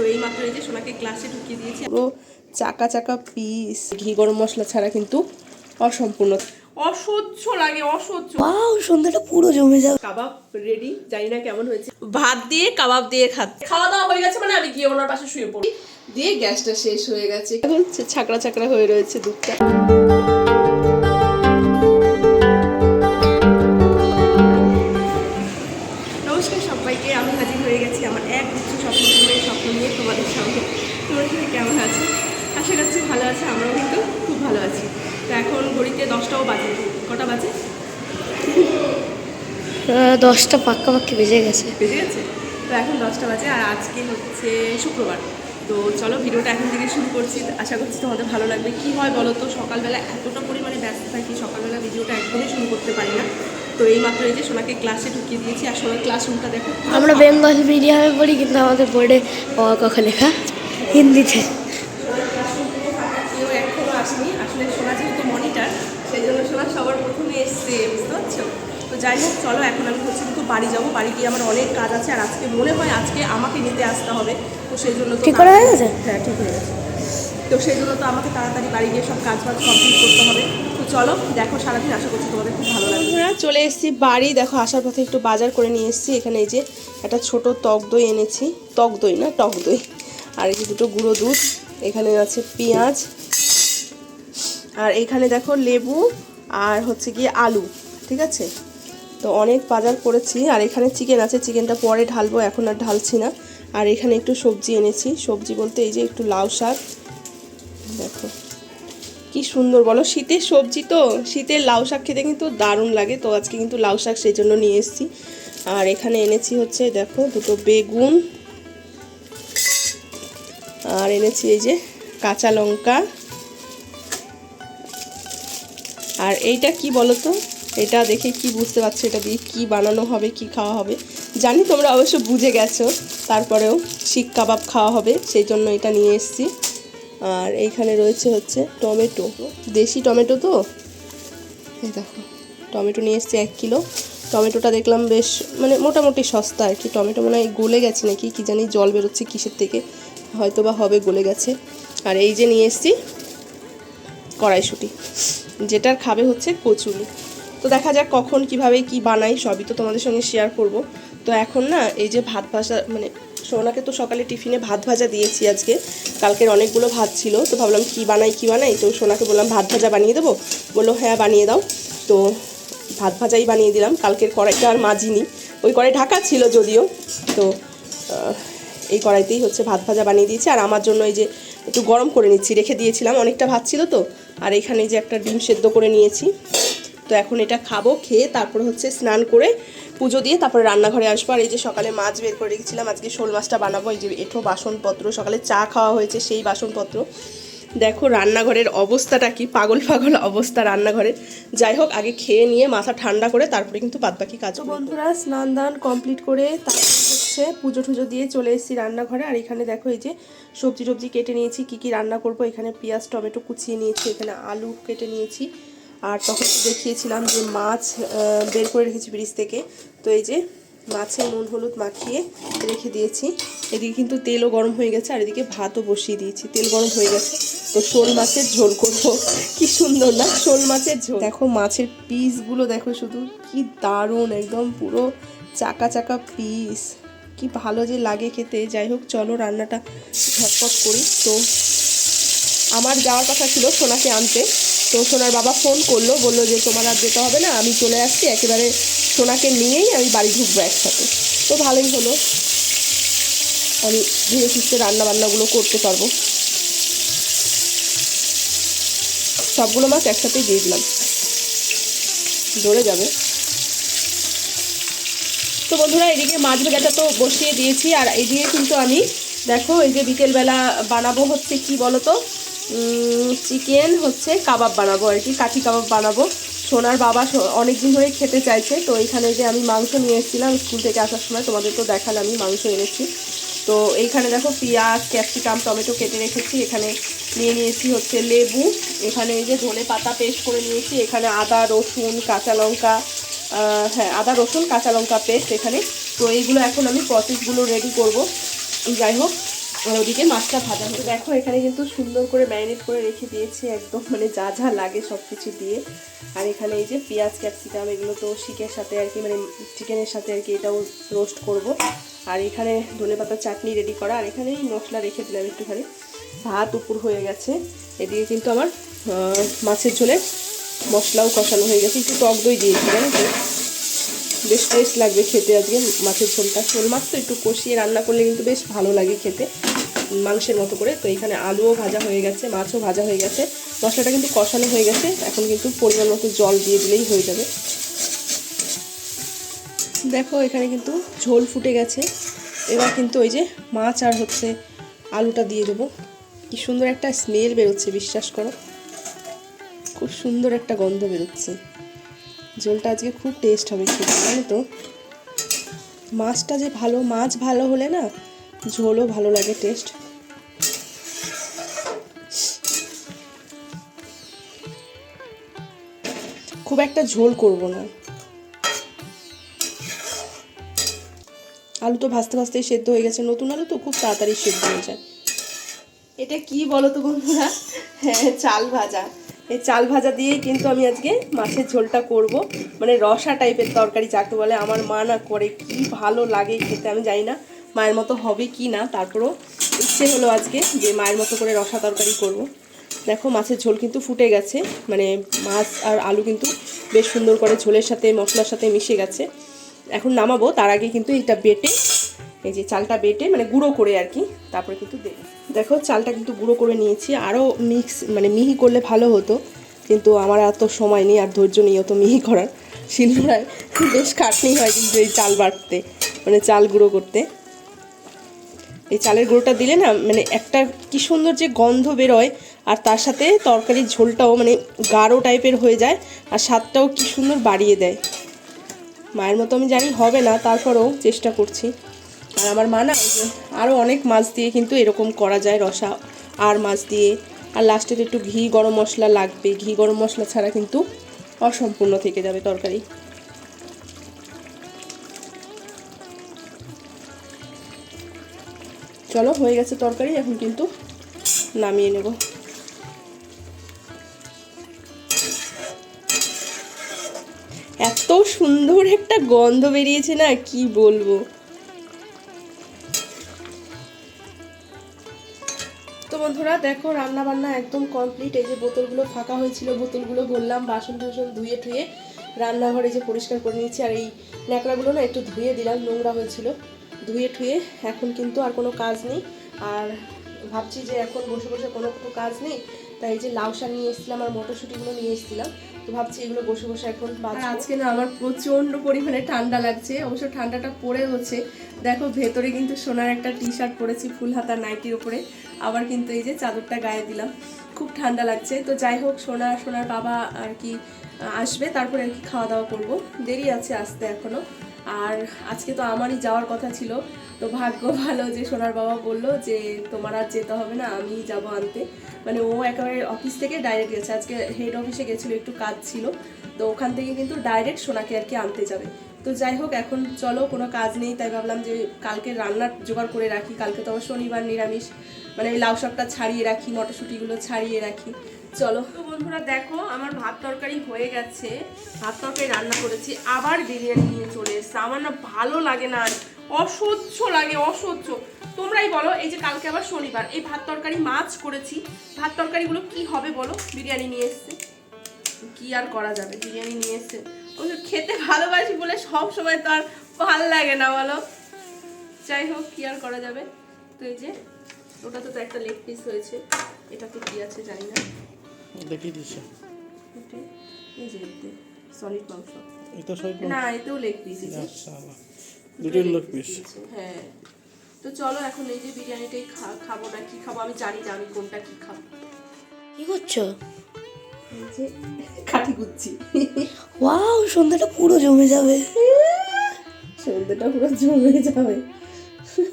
তো এই মাত্র এই যে সোনাকে ক্লাসে ঢুকিয়ে দিয়েছি। পুরো চাকা চাকা পিস ঘি গরম মশলা ছাড়া কিন্তু অসম্পূর্ণ। অসহ্য লাগে অসহ্য। ওয়াও সন্ধ্যাটা পুরো জমে যাবে। কাবাব রেডি জানি না কেমন হয়েছে। ভাত দিয়ে কাবাব দিয়ে খাচ্ছে। খাওয়া দাওয়া হয়ে গেছে মানে আমি গিয়ে ওনার পাশে শুয়ে পড়ি। দিয়ে গ্যাসটা শেষ হয়ে গেছে। এখন ছাকড়া ছাকড়া হয়ে রয়েছে দুধটা। নমস্কার সবাইকে আমি হাজির হয়ে গেছি আমার এক গুচ্ছ স্বপ্ন পূরণের স্বপ্ন নিয়ে তোমাদের সামনে তোমরা সবাই কেমন আছো? আশা করছি ভালো আছে আমরাও কিন্তু খুব ভালো আছি। তো এখন ঘড়িতে দশটাও বাজে কটা বাজে? দশটা পাক্কা পাক্কি বেজে গেছে। বেজে গেছে? তো এখন দশটা বাজে আর আজকে হচ্ছে শুক্রবার। তো চলো ভিডিওটা এখন থেকে শুরু করছি। আশা করছি তোমাদের ভালো লাগবে। কি হয় বলো তো সকালবেলা এতটা পরিমাণে ব্যস্ত থাকি সকালবেলা ভিডিওটা একদমই শুরু করতে পারি না। তো এই মাত্র এই যে সোনাকে ক্লাসে ঢুকিয়ে দিয়েছি আর সোনার ক্লাসরুমটা দেখো আমরা বেঙ্গল মিডিয়ামে পড়ি কিন্তু আমাদের বোর্ডে অ ক খ লেখা? হিন্দিতে। এখনও আসেনি। আসলে সোনা যেহেতু মনিটার সেই জন্য সোনা সবার প্রথমে এসছে বুঝতে পারছ? তো যাই হোক চলো এখন আমি হচ্ছে কিন্তু বাড়ি যাব। বাড়ি গিয়ে আমার অনেক কাজ আছে আর আজকে মনে হয় আজকে আমাকে নিতে আসতে হবে। তো সেই জন্য ঠিক করা হয়ে গেছে? হ্যাঁ ঠিক হয়ে গেছে। তো জন্য তো আমাকে তাড়াতাড়ি বাড়ি গিয়ে সব কাজ বাজ কমপ্লিট করতে হবে। তো চলো, দেখো সারাদিন আশা করছি তোমাদের খুব ভালো চলে এসেছি বাড়ি। দেখো, আসার পথে একটু বাজার করে নিয়ে এসেছি। এখানে এই যে একটা ছোট টক দই এনেছি। টক দই না, টক দই। আর এই যে দুটো গুঁড়ো দুধ, এখানে আছে পেঁয়াজ। আর এখানে দেখো লেবু আর হচ্ছে গিয়ে আলু, ঠিক আছে? তো অনেক বাজার করেছি। আর এখানে চিকেন আছে। চিকেনটা পরে ঢালবো, এখন আর ঢালছি না। আর এখানে একটু সবজি এনেছি। সবজি বলতে এই যে একটু লাউ শাক দেখো। কি সুন্দর, বলো? শীতের সবজি তো, শীতের লাউ শাক খেতে কিন্তু দারুণ লাগে। তো আজকে কিন্তু লাউ শাক সেই জন্য নিয়ে এসেছি। আর এখানে এনেছি হচ্ছে, দেখো, দুটো বেগুন। আর এনেছি এই যে কাঁচা লঙ্কা। আর এইটা কি বলো তো? এটা দেখে কি বুঝতে পারছ? এটা দিয়ে কি বানানো হবে, কি খাওয়া হবে? জানি তোমরা অবশ্য বুঝে গেছো। তারপরেও শিক কাবাব খাওয়া হবে, সেই জন্য এটা নিয়ে এসেছি। আর এইখানে রয়েছে হচ্ছে টমেটো। দেশি টমেটো তো? এই দেখো, টমেটো নিয়ে এসেছি এক কিলো। টমেটোটা দেখলাম বেশ মানে মোটামুটি সস্তা আর কি। টমেটো মনে হয় গলে গেছে নাকি? কি জানি জল বেরোচ্ছে কিসের থেকে। হয়তো বা হবে গলে গেছে। আর এই যে নিয়ে এসেছি কড়াইশুঁটি, যেটার খাবে হচ্ছে কচুরি। তো দেখা যাক কখন, কীভাবে, কি বানাই, সবই তো তোমাদের সঙ্গে শেয়ার করব। তো এখন না, এই যে ভাত ভাজা মানে সোনাকে তো সকালে টিফিনে ভাত ভাজা দিয়েছি আজকে। কালকের অনেকগুলো ভাত ছিল, তো ভাবলাম কি বানাই কি বানাই? তো সোনাকে বললাম, ভাত ভাজা বানিয়ে দেবো? বলল হ্যাঁ বানিয়ে দাও। তো ভাত ভাজাই বানিয়ে দিলাম। কালকের কড়াইটা আর মাজিনি। ওই কড়াই ঢাকা ছিল যদিও। তো এই কড়াইতেই হচ্ছে ভাত ভাজা বানিয়ে দিয়েছি। আর আমার জন্য এই যে একটু গরম করে নিচ্ছি, রেখে দিয়েছিলাম। অনেকটা ভাত ছিল তো। আর এখানে যে একটা ডিম সেদ্ধ করে নিয়েছি। তো এখন এটা খাব খেয়ে তারপর হচ্ছে স্নান করে পুজো দিয়ে তারপরে রান্নাঘরে আসব। আর এই যে সকালে মাছ বের করে রেখেছিলাম আজকে শোল মাছটা বানাবো। এই যে এঠো বাসনপত্র সকালে চা খাওয়া হয়েছে সেই বাসনপত্র। দেখো রান্নাঘরের অবস্থাটা কি পাগল পাগল অবস্থা রান্নাঘরের যাই হোক আগে খেয়ে নিয়ে মাথা ঠান্ডা করে তারপরে কিন্তু বাদবাকি কাজ বন্ধুরা স্নান দান কমপ্লিট করে তারপর হচ্ছে পুজো টুজো দিয়ে চলে এসেছি রান্নাঘরে। আর এখানে দেখো এই যে সবজি টবজি কেটে নিয়েছি কি কি রান্না করব। এখানে পেঁয়াজ টমেটো কুচিয়ে নিয়েছি এখানে আলু কেটে নিয়েছি। আর তখন দেখিয়েছিলাম যে মাছ বের করে রেখেছি ব্রিজ থেকে। তো এই যে মাছে নুন হলুদ মাখিয়ে রেখে দিয়েছি। এদিকে কিন্তু তেলও গরম হয়ে গেছে, আর এদিকে ভাতও বসিয়ে দিয়েছি। তেল গরম হয়ে গেছে, তো শোল মাছের ঝোল করব। কি সুন্দর না, শোল মাছের ঝোল। দেখো মাছের পিসগুলো, দেখো শুধু কি দারুণ, একদম পুরো চাকা চাকা পিস। কি ভালো যে লাগে খেতে। যাই হোক, চলো রান্নাটা ঝটপট করি। তো আমার যাওয়ার কথা ছিল সোনাকে আনতে। তো সোনার বাবা ফোন করল, বলল যে তোমার আর যেতে হবে না, আমি চলে আসছি, একেবারে সোনাকে নিয়েই আমি বাড়ি ঢুকবো একসাথে। তো ভালোই হলো। আমি ধীরে সুস্থে রান্না বান্নাগুলো করতে পারব। সবগুলো মাছ একসাথেই দিয়ে দিলাম। ধরে যাবে। তো বন্ধুরা, এদিকে মাছ ভাজাটা তো বসিয়ে দিয়েছি, আর এদিকে কিন্তু আমি, দেখো, এই যে বিকেলবেলা বানাবো হচ্ছে কি বলো তো চিকেন হচ্ছে কাবাব বানাবো আর কি, কাঠি কাবাব বানাবো। সোনার বাবা অনেক দিন ধরে খেতে চাইছে, তো এইখানে যে আমি মাংস নিয়ে এসেছিলাম স্কুল থেকে আসার সময় তোমাদের তো দেখালাম আমি মাংস এনেছি। তো এইখানে দেখো পেঁয়াজ, ক্যাপসিকাম, টমেটো কেটে রেখেছি, এখানে নিয়ে নিয়েছি হচ্ছে লেবু, এখানে এই যে ধনে পাতা পেস্ট করে নিয়েছি, এখানে আদা, রসুন, কাঁচা লঙ্কা হ্যাঁ আদা, রসুন, কাঁচা লঙ্কা পেস্ট এখানে। তো এইগুলো এখন আমি প্রসেসগুলো রেডি করব। যাই হোক আর ওদিকে মাছটা ভাজা হতো দেখো, এখানে কিন্তু সুন্দর করে ম্যারিনেট করে রেখে দিয়েছি একদম মানে যা যা লাগে সব কিছু দিয়ে। আর এখানে এই যে পেঁয়াজ, ক্যাপসিকাম, এগুলো তো শিকের সাথে আর কি মানে চিকেনের সাথে আর কি এটাও রোস্ট করব। আর এখানে ধনে পাতার চাটনি রেডি করা। আর এখানে মশলা রেখে দিলাম একটুখানি। ভাত উপর হয়ে গেছে। এদিকে কিন্তু আমার মাছের ঝোলে মশলাও কষানো হয়ে গেছে। একটু টক দই দিয়েছি, জানো তো? বেশ টেস্ট লাগবে খেতে আজকে মাছের ঝোলটা। শোল মাছ তো একটু কষিয়ে রান্না করলে কিন্তু বেশ ভালো লাগে খেতে। মাংসের মতো করে। তো এখানে আলুও ভাজা হয়ে গেছে, মাছও ভাজা হয়ে গেছে। মশলাটা কিন্তু কষানো হয়ে গেছে। এখন কিন্তু পরিমাণ মতো জল দিয়ে দিলেই হয়ে যাবে। দেখো, এখানে কিন্তু ঝোল ফুটে গেছে। এবার কিন্তু ওই যে মাছ আর হচ্ছে আলুটা দিয়ে দেবো। কি সুন্দর একটা স্মেল বেরোচ্ছে, বিশ্বাস করো। খুব সুন্দর একটা গন্ধ বেরোচ্ছে। ঝোলটা আজকে খুব টেস্ট হবে খেতে তো? মাছটা যে ভালো, মাছ ভালো হলে না ঝোলও ভালো লাগে টেস্ট খুব একটা ঝোল করব না। আলু তো ভাজতে ভাজতেই সেদ্ধ হয়ে গেছে, নতুন আলু তো খুব তাড়াতাড়ি সেদ্ধ হয়ে যায়। এটা কি বলো তো বন্ধুরা? হ্যাঁ চাল ভাজা। এই চাল ভাজা দিয়েই কিন্তু আমি আজকে মাছের ঝোলটা করব। মানে রসা টাইপের তরকারি, যাকে বলে আমার মা না করে, কি ভালো লাগে খেতে আমি জানি না। মায়ের মতো হবে কি না তারপরও ইচ্ছে হলো আজকে যে মায়ের মতো করে রসা তরকারি করব। দেখো মাছের ঝোল কিন্তু ফুটে গেছে মানে মাছ আর আলু কিন্তু বেশ সুন্দর করে ঝোলের সাথে, মশলার সাথে মিশে গেছে। এখন নামাবো, তার আগে কিন্তু এটা বেটে, এই যে চালটা বেটে মানে গুঁড়ো করে আর কি, তারপরে কিন্তু দেবো। দেখো চালটা কিন্তু গুঁড়ো করে নিয়েছি, আরও মিক্স মানে মিহি করলে ভালো হতো, কিন্তু আমার এত সময় নেই, আর ধৈর্য নেই অত মিহি করার। শিলনোড়ায় বেশ খাটনি হয় কিন্তু এই চাল বাটতে মানে চাল গুঁড়ো করতে। এই চালের গুঁড়োটা দিলে না মানে একটা কি সুন্দর যে গন্ধ বেরোয়, আর তার সাথে তরকারির ঝোলটাও মানে গাঢ় টাইপের হয়ে যায়, আর স্বাদটাও কি সুন্দর বাড়িয়ে দেয়। মায়ের মতো আমি জানি হবে না, তারপরেও চেষ্টা করছি। আর আমার মা না আরও অনেক মাছ দিয়ে কিন্তু এরকম করা যায়, রসা, আর মাছ দিয়ে। আর লাস্টে তো একটু ঘি গরম মশলা লাগবে, ঘি গরম মশলা ছাড়া কিন্তু অসম্পূর্ণ থেকে যাবে তরকারি। চলো, হয়ে গেছে তরকারি, এখন কিন্তু নামিয়ে নেব। এত সুন্দর একটা গন্ধ বেরিয়েছে না, কি বলব? তো বন্ধুরা, দেখো রান্না বান্না একদম কমপ্লিট এই যে বোতলগুলো ফাঁকা হয়েছিল, বোতলগুলো ভরলাম বাসন টাসন ধুয়ে টুয়ে রান্নাঘরে যে পরিষ্কার করে নিয়েছি, আর এই ন্যাকড়াগুলো না একটু ধুয়ে দিলাম, নোংরা হয়েছিল। ধুয়ে ঠুয়ে এখন কিন্তু আর কোনো কাজ নেই। আর ভাবছি যে এখন বসে বসে কোনো কোনো কাজ নেই, তাই যে লাউ শাক নিয়ে এসেছিলাম আর মটরশুঁটিগুলো নিয়ে এসেছিলাম। তো ভাবছি এগুলো বসে বসে এখন আজকে না আমার প্রচণ্ড পরিমাণে ঠান্ডা লাগছে, অবশ্য ঠান্ডাটা পড়ে হচ্ছে। দেখো ভেতরে কিন্তু সোনার একটা টি শার্ট পরেছি ফুল হাতা নাইটির উপরে, আবার কিন্তু এই যে চাদরটা গায়ে দিলাম। খুব ঠান্ডা লাগছে। তো যাই হোক, সোনা, সোনার বাবা আর কি আসবে, তারপরে আর কি খাওয়া দাওয়া করব। দেরি আছে আসতে এখনও। আর আজকে তো আমারই যাওয়ার কথা ছিল। তো ভাগ্য ভালো যে সোনার বাবা বলল যে তোমার আর যেতে হবে না, আমি যাব আনতে। মানে ও একেবারে অফিস থেকে ডাইরেক্ট গেছে। আজকে হেড অফিসে গেছিল, একটু কাজ ছিল। তো ওখান থেকে কিন্তু ডাইরেক্ট সোনাকে আর কি আনতে যাবে। তো যাই হোক, এখন চলো, কোনো কাজ নেই। তাই ভাবলাম যে কালকে রান্নার জোগাড় করে রাখি। কালকে তো আবার শনিবার নিরামিষ। মানে লাউ শাকটা ছাড়িয়ে রাখি, মটরশুঁটিগুলো ছাড়িয়ে রাখি। চলো। তো বন্ধুরা দেখো, আমার ভাত তরকারি হয়ে গেছে। ভাত তরকারি রান্না করেছি, আবার বিরিয়ানি নিয়ে চলে এসছে। আমার না ভালো লাগে না অসহ্য লাগে, অসহ্য। তোমরাই বলো, এই যে কালকে আবার শনিবার, এই ভাত তরকারি মাছ করেছি। ভাত তরকারিগুলো কি হবে বলো? বিরিয়ানি নিয়ে এসছে। কি আর করা যাবে? বিরিয়ানি নিয়ে এসছে। খেতে ভালোবাসি বলে সব সময় তো আর ভালো লাগে না বলো। যাই হোক, কি আর করা যাবে? তো এই যে ওটা তো একটা লেগ পিস হয়েছে। এটাতে কি আছে জানি না। দেখিয়ে দিচ্ছে এই যে সলিড মাংস। এটা সব না এতেও লেগ পিস আচ্ছা পিস। হ্যাঁ। তো চলো এখন এই যে বিরিয়ানিটাই খা- খাব না কি খাব? আমি জানি না আমি কোনটা কি খাব। কি করছ? এই যে কাঠি কুচ্ছি ওয়াও সন্ধ্যাটা পুরো জমে যাবে। সন্ধ্যেটা পুরো জমে যাবে।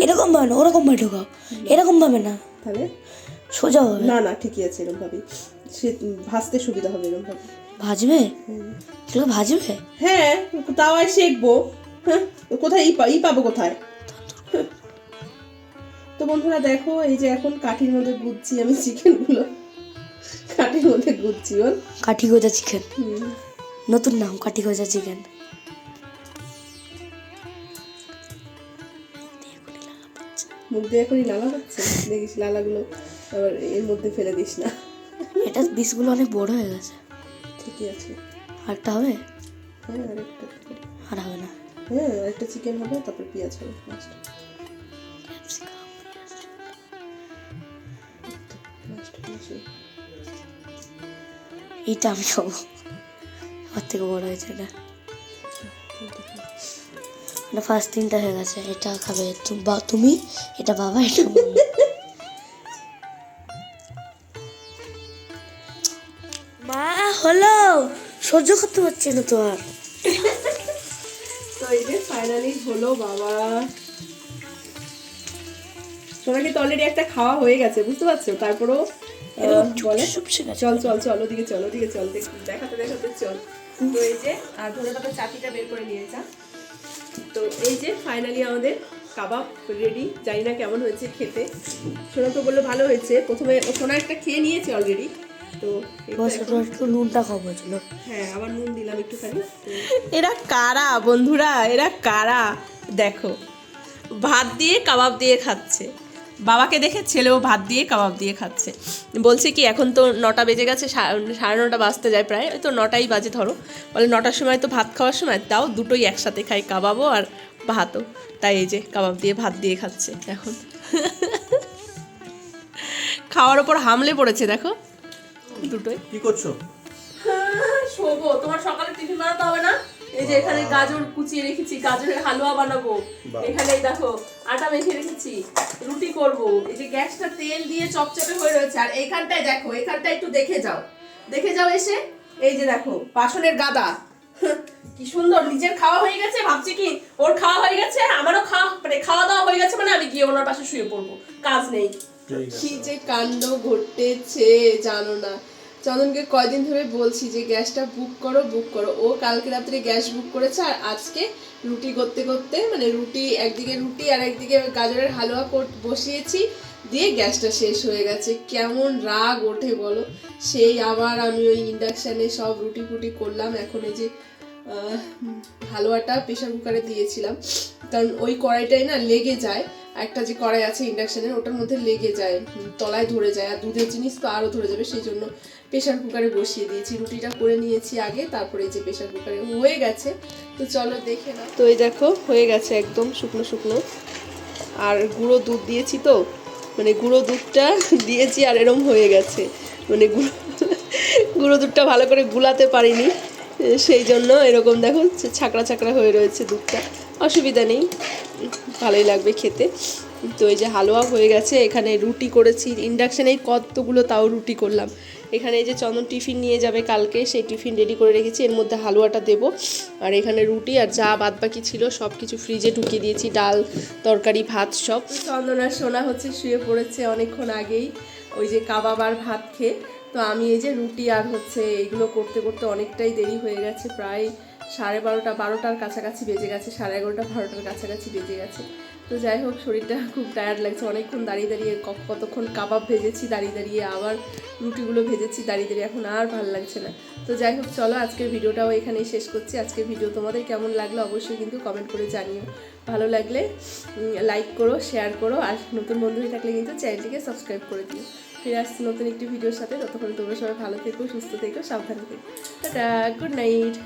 এরকম ভাবে না ওরকম ভাবে ঢোকাও। এরকম ভাবে না। তাহলে? সোজা হবে না না ঠিকই আছে এরকম ভাবে সে ভাজতে সুবিধা হবে এরকম ভাজবে? এগুলো ভাজবে? হ্যাঁ তাওয়ায় শেখবো। হ্যাঁ কোথায়? ই ই পাবো কোথায়? তো বন্ধুরা দেখো এই যে এখন কাঠির মধ্যে গুচ্ছি আমি চিকেনগুলো। কাঠির মধ্যে গুচ্ছি বল। কাঠি গোজা চিকেন। নতুন নাম কাঠি গোজা চিকেন। মুখ দিয়ে এখনই লালা হচ্ছে দেখিস লালাগুলো আবার এর মধ্যে ফেলে দিস না। এটা পিসগুলো অনেক বড় হয়ে গেছে। ঠিকই আছে। আরেকটা হবে? হ্যাঁ আরেকটা আর হবে না। হ্যাঁ আরেকটা চিকেন হবে তারপর পেঁয়াজ হবে লাস্ট এইটা আমি খাব। ওর থেকে বড় হয়েছে এটা। এটা ফার্স্ট তিনটা হয়ে গেছে এটা খাবে। তুমি এটা বাবা এটা সহ্য করতে পারছি না তো আর। তো এই যে ফাইনালি হলো বাবা। সোনাকে তো অলরেডি একটা খাওয়া হয়ে গেছে বুঝতে পারছ? তারপরেও বলে চল চল চল ওদিকে চল ওদিকে চল দেখ- দেখাতে দেখাতে চল। তো এই যে আর ধরে পাতা চাটিটা বের করে নিয়ে যা তো এই যে ফাইনালি আমাদের কাবাব রেডি জানি না কেমন হয়েছে খেতে। সোনা তো বলল ভালো হয়েছে। প্রথমে সোনা একটা খেয়ে নিয়েছে অলরেডি তো একটু নুনটা খাব হয়েছিল হ্যাঁ আবার নুন দিলাম একটুখানি এরা কারা বন্ধুরা? এরা কারা? দেখো ভাত দিয়ে কাবাব দিয়ে খাচ্ছে। বাবাকে দেখে ছেলেও ভাত দিয়ে কাবাব দিয়ে খাচ্ছে। বলছে কি এখন তো নটা বেজে গেছে সাড়ে নটা বাজতে যায় প্রায়। তো নটাই বাজে ধরো। বলে নটার সময় তো ভাত খাওয়ার সময় তাও দুটোই একসাথে খাই কাবাবও আর ভাতও। তাই এই যে কাবাব দিয়ে ভাত দিয়ে খাচ্ছে এখন। খাওয়ার ওপর হামলে পড়েছে দেখো। দুটোই। কি করছ? শোবো তোমার সকালে টিফিন বানাতে হবে না? এই যে এখানে গাজর কুচিয়ে রেখেছি গাজরের হালুয়া বানাবো। এখানে দেখো আটা মেখে রেখেছি রুটি করব। এই যে গ্যাসটা তেল দিয়ে চপচপে হয়ে রয়েছে আর এইখানটায় দেখো এইখানটা একটু দেখে যাও। দেখে যাও এসে এই যে দেখো বাসনের গাদা। কি সুন্দর নিজের খাওয়া হয়ে গেছে? ভাবছি কি ওর খাওয়া হয়ে গেছে? আমারও খাওয়া মানে খাওয়া দাওয়া হয়ে গেছে মানে আমি গিয়ে ওনার পাশে শুয়ে পড়ব। কাজ নেই। কি যে কাণ্ড ঘটেছে জানো না। চন্দনকে কয়দিন ধরে বলছি যে গ্যাসটা বুক করো বুক করো। ও কালকে রাত্রে গ্যাস বুক করেছে আর আজকে রুটি করতে করতে মানে রুটি একদিকে রুটি আর একদিকে গাজরের হালুয়া বসিয়েছি দিয়ে গ্যাসটা শেষ হয়ে গেছে। কেমন রাগ ওঠে বলো। সেই আবার আমি ওই ইন্ডাকশানে সব রুটি ফুটি করলাম। এখন এই যে হালুয়াটা প্রেশার কুকারে দিয়েছিলাম। কারণ ওই কড়াইটাই না লেগে যায়। একটা যে কড়াই আছে ইন্ডাকশনের, ওটার মধ্যে লেগে যায়, তলায় ধরে যায়, আর দুধের জিনিস তো আরও ধরে যাবে, সেই জন্য প্রেশার কুকারে বসিয়ে দিয়েছি। রুটিটা করে নিয়েছি আগে, তারপরে এই যে প্রেশার কুকারে, হয়ে গেছে। তো চলো দেখে না তো এই দেখো, হয়ে গেছে একদম শুকনো শুকনো। আর গুঁড়ো দুধ দিয়েছি তো মানে গুঁড়ো দুধটা দিয়েছি আর এরম হয়ে গেছে। মানে গুঁড়ো গুঁড়ো দুধটা ভালো করে গুলাতে পারিনি, সেই জন্য এরকম দেখো ছাকড়া ছাকড়া হয়ে রয়েছে দুধটা। অসুবিধা নেই। ভালোই লাগবে খেতে। তো এই যে হালুয়া হয়ে গেছে, এখানে রুটি করেছি। ইন্ডাকশানেই কতগুলো তাও রুটি করলাম। এখানে এই যে চন্দন টিফিন নিয়ে যাবে কালকে, সেই টিফিন রেডি করে রেখেছি। এর মধ্যে হালুয়াটা দেবো। আর এখানে রুটি আর যা বাদ বাকি ছিল সব কিছু ফ্রিজে ঢুকিয়ে দিয়েছি। ডাল, তরকারি, ভাত, সব। চন্দন আর সোনা হচ্ছে শুয়ে পড়েছে অনেকক্ষণ আগেই। ওই যে কাবাব আর ভাত খেয়ে। তো আমি এই যে রুটি আর হচ্ছে এগুলো করতে করতে অনেকটাই দেরি হয়ে গেছে। প্রায় সাড়ে বারোটা, বারোটার কাছাকাছি বেজে গেছে, সাড়ে এগারোটা, বারোটার কাছাকাছি বেজে গেছে। তো যাই হোক, শরীরটা খুব টায়ার্ড লাগছে। অনেকক্ষণ দাঁড়িয়ে দাঁড়িয়ে কতক্ষণ কাবাব ভেজেছি, দাঁড়িয়ে দাঁড়িয়ে আবার রুটিগুলো ভেজেছি, দাঁড়িয়ে দাঁড়িয়ে এখন আর ভালো লাগছে না। তো যাই হোক, চলো আজকের ভিডিওটাও এখানেই শেষ করছি। আজকের ভিডিও তোমাদের কেমন লাগল অবশ্যই কিন্তু কমেন্ট করে জানিও। ভালো লাগলে লাইক করো শেয়ার করো, আর নতুন বন্ধু হয়ে থাকলে কিন্তু চ্যানেলটিকে সাবস্ক্রাইব করে দিও। ফিরে আসছি নতুন একটি ভিডিওর সাথে। ততক্ষণ তোমরা সবাই ভালো থেকো, সুস্থ থেকো, সাবধানে থেকো। Tata good night